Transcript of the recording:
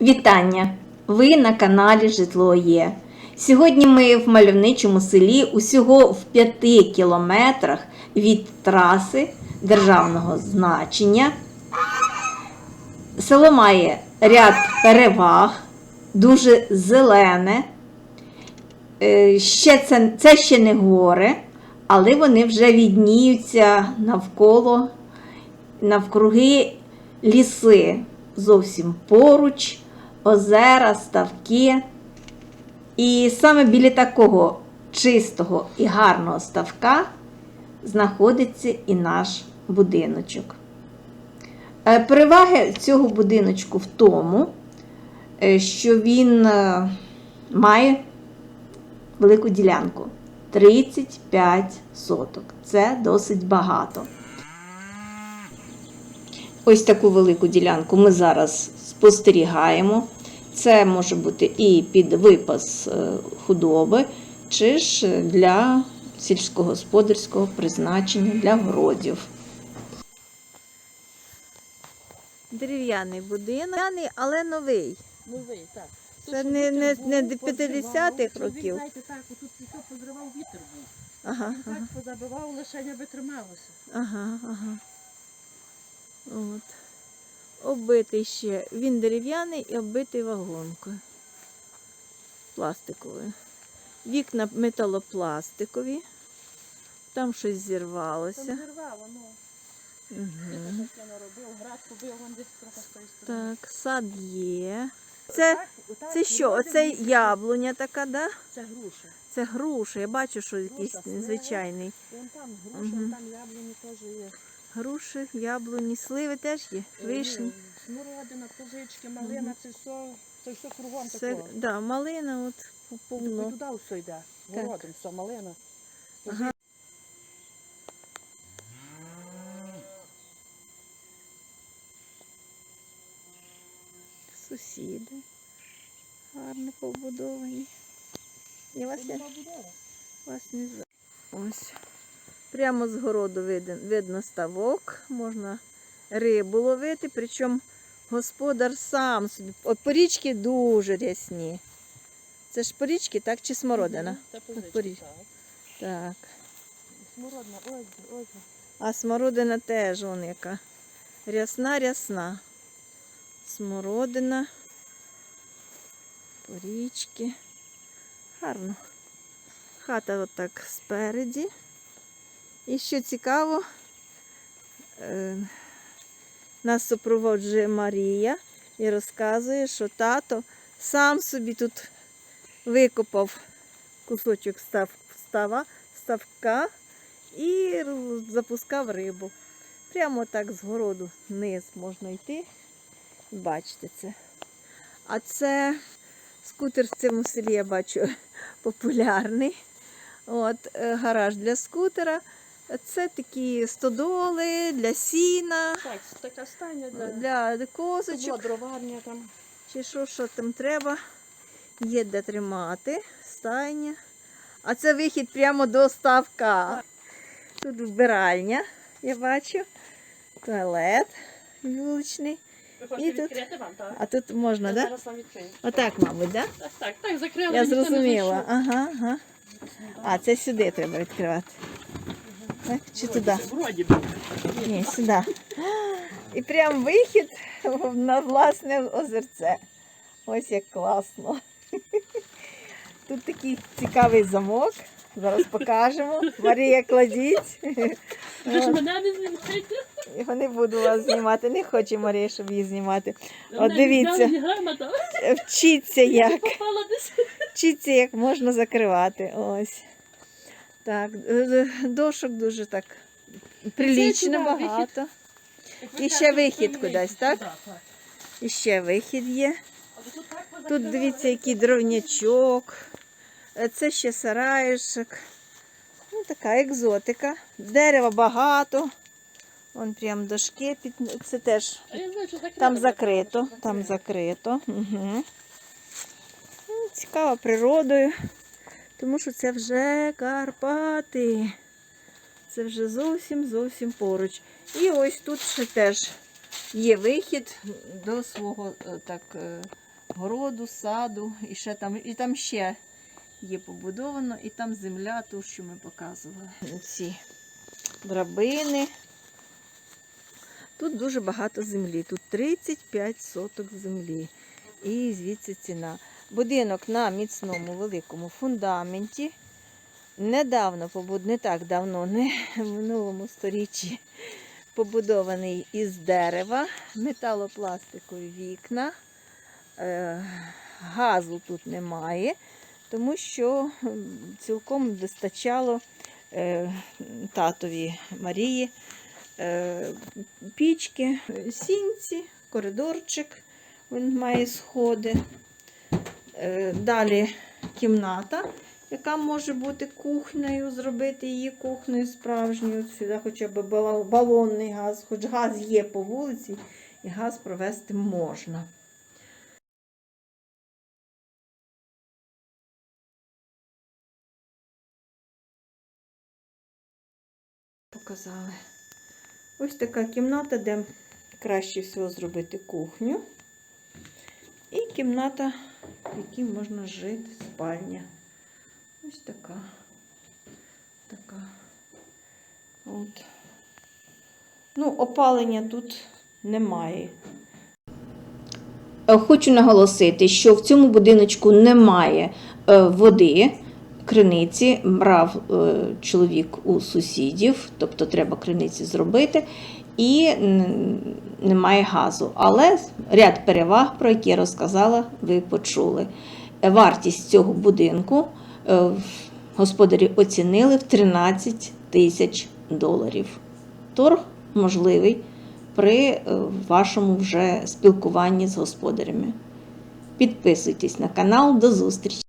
Вітання! Ви на каналі Житло Є. Сьогодні ми в мальовничому селі усього в 5 кілометрах від траси державного значення. Село має ряд переваг, дуже зелене. Е, Ще це, це ще не гори, але вони вже відніються навколо, навкруги ліси зовсім поруч, озера, ставки. І саме біля такого чистого і гарного ставка знаходиться і наш будиночок. Е, Переваги цього будиночку в тому, е, що він е, має велику ділянку 35 соток. Це досить багато. Ось таку велику ділянку ми зараз спостерігаємо. Це може бути і під випас е, худоби, чи ж для сільськогосподарського призначення, для городів. Дерев'яний будинок, але новий. Новий, так. Це не- не- не 50-х років. Знаєте, так, отут все позривав вітер був. Ага, І так позабивав, лише би трималося. Ага, ага. От. Оббитий ще. Він дерев'яний і оббитий вагонкою. Пластиковою. Вікна металопластикові. Там щось Там зірвалося. зірвало, ну. Угу. Град побив, вон десь трохи з тої сторони. Так, сад є. Це, це що? Оце яблуня така, да? Це груша. Це груша. Я бачу, що якийсь незвичайний. Вон там груша, там яблуні теж є. Груші, яблуні, сливи теж є. Е, Вишні. ні, Смородина, козички, малина, це все, це все кругом Це, такого. да, малина от І повно. туди все йде. Так. Городом все, малина. Ага. Сусіди гарно побудовані. І вас, я, вас не за. Ось. Прямо з городу видно, ставок, можна рибу ловити, причому господар сам собі. От порічки дуже рясні. Це ж порічки, так, чи смородина? Це поріж. так. Так. Смородина, ой, ой. А смородина теж вон яка. Рясна, рясна. Смородина. Порічки. Гарно. Хата отак спереді. І що цікаво, е, нас супроводжує Марія і розказує, що тато сам собі тут викопав кусочок став, става, ставка і запускав рибу. Прямо так з городу вниз можна йти і бачити це. А це скутер в цьому селі, я бачу, популярний. От, е, гараж для скутера. Це такі стодоли для сіна, Так, така стання для, для козочок дроварня там. чи що, що там треба. Є де тримати, стайня. А це вихід прямо до ставка. Тут вбиральня, я бачу. Туалет вуличний. Хочете тут- вам, так? А тут можна, Я так? Да? зараз вам відкрию. Отак, мабуть, так? Да? Так, так, так, закрили. Я ніхто не зрозуміла. зайшов. Ага, ага. А, це сюди треба відкривати. Так? Чи туди? Ні, сюди. І прям вихід на власне озерце. Ось як класно. Тут такий цікавий замок. Зараз покажемо. Марія, кладіть. Ви ж мене не знімаєте? Я не буду вас знімати, не хоче Марія, щоб її знімати. От дивіться. Вчіться як. Вчіться, як можна закривати. Ось. Так, е, дошок дуже так прилічно багато. І ще вихід кудись, так? І ще вихід є. Тут дивіться, який дровнячок. Е, Це ще сараїшок. Ну, така екзотика. Дерева багато. Вон прям дошки. Під... Це теж там закрито. Там закрито. Угу. Цікаво природою. Тому що це вже Карпати. Це вже зовсім зовсім поруч. І ось тут ще теж є вихід до свого е, так, е, городу, саду, і ще там, і там ще є побудовано, і там земля, ту, що ми показували. Ці драбини. Тут дуже багато землі. Тут 35 соток землі. І звідси ціна. Будинок на міцному великому фундаменті. Недавно, не так давно, не в минулому сторіччі, побудований із дерева, металопластикові вікна. Е, газу тут немає, тому що цілком вистачало е, татові Марії е, пічки, сінці, коридорчик, він має сходи. Е, Далі кімната, яка може бути кухнею, зробити її кухнею справжньою. Сюди хоча б балонний газ, хоч газ є по вулиці, і газ провести можна. Показали. Ось така кімната, де краще всього зробити кухню. І кімната, в якій можна жити, спальня. Ось така. Така. От. Ну, опалення тут немає. Е, Хочу наголосити, що в цьому будиночку немає е, води, криниці. Брав е, чоловік у сусідів, тобто треба криниці зробити, і немає газу. Але ряд переваг, про які я розказала, ви почули. Вартість цього будинку е, господарі оцінили в 13 тисяч доларів. Торг можливий при е, вашому вже спілкуванні з господарями. Підписуйтесь на канал. До зустрічі!